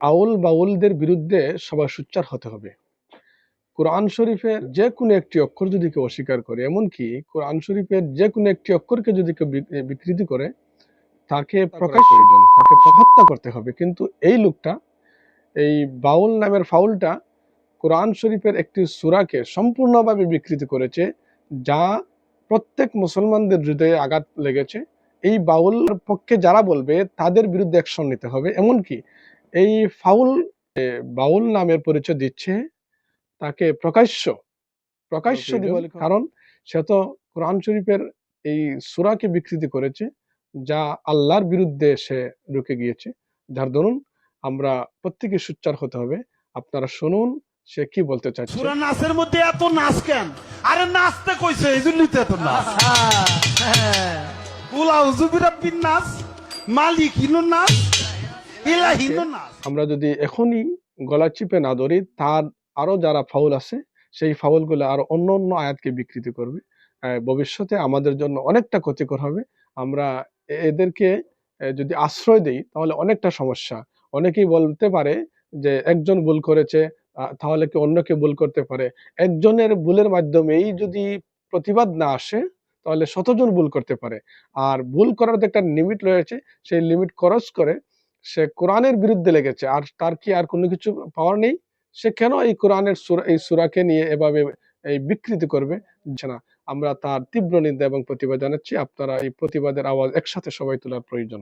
আউল বাউলদের বিরুদ্ধে সবাই সোচ্চার হতে হবে। কোরআন শরীফের যে কোনো একটি অক্ষর যদি কেউ অস্বীকার করে এমনকি কোরআন শরীফের যে কোনো একটি অক্ষরকে যদি কেউ বিকৃতি করে তাকে প্রকাশ প্রয়োজন। তাকে হত্যা করতে হবে। কিন্তু এই লোকটা এই বাউল নামের ফাউলটা কোরআন শরীফের একটি সূরাকে সম্পূর্ণভাবে বিকৃতি করেছে যা প্রত্যেক মুসলমানদের হৃদয়ে আঘাত লেগেছে। এই বাউল পক্ষে যারা বলবে তাদের বিরুদ্ধে অ্যাকশন নিতে হবে। এমনকি এই ফাউল বাউল নামের পরিচয় দিচ্ছে তাকে প্রকাশ্য প্রকাশ্য। কারণ সে তো কোরআন শরীফের এই সূরাকে বিকৃতি করেছে যা আল্লাহর বিরুদ্ধে সে ঢুকে গিয়েছে। যার দরুন আমরা প্রত্যেকে সোচ্চার হতে হবে। আপনারা শুনুন সে কি বলতে চাচ্ছে সুরা নাচের মধ্যে এত নাচ কেন? আরে নাচতে কইছে এই জন্যই তো এত নাচ। জুবিরা বিন নাচ মালিক নাচ আমরা যদি এখনই গলা চিপে না ধরি তার আরও যারা ফাউল আছে সেই ফাউলগুলো আরও অন্য অন্য আয়াতকে বিকৃতি করবে। ভবিষ্যতে আমাদের জন্য অনেকটা ক্ষতিকর হবে। আমরা এদেরকে যদি আশ্রয় দেই তাহলে অনেকটা সমস্যা। অনেকেই বলতে পারে যে একজন ভুল করেছে তাহলে কি অন্যকে ভুল করতে পারে? একজনের ভুলের মাধ্যমেই যদি প্রতিবাদ না আসে তাহলে শতজন ভুল করতে পারে। আর ভুল করার তো একটা লিমিট রয়েছে সেই লিমিট ক্রস করে সে কোরআনের বিরুদ্ধে লেগেছে। আর তার কি আর কোনো কিছু পাওয়ার নেই? সে কেন এই কোরআনের সুরা, এই সুরাকে নিয়ে এভাবে এই বিকৃতি করবে? না। আমরা তার তীব্র নিন্দা এবং প্রতিবাদ জানাচ্ছি। আপনারা এই প্রতিবাদের আওয়াজ একসাথে সবাই তোলার প্রয়োজন।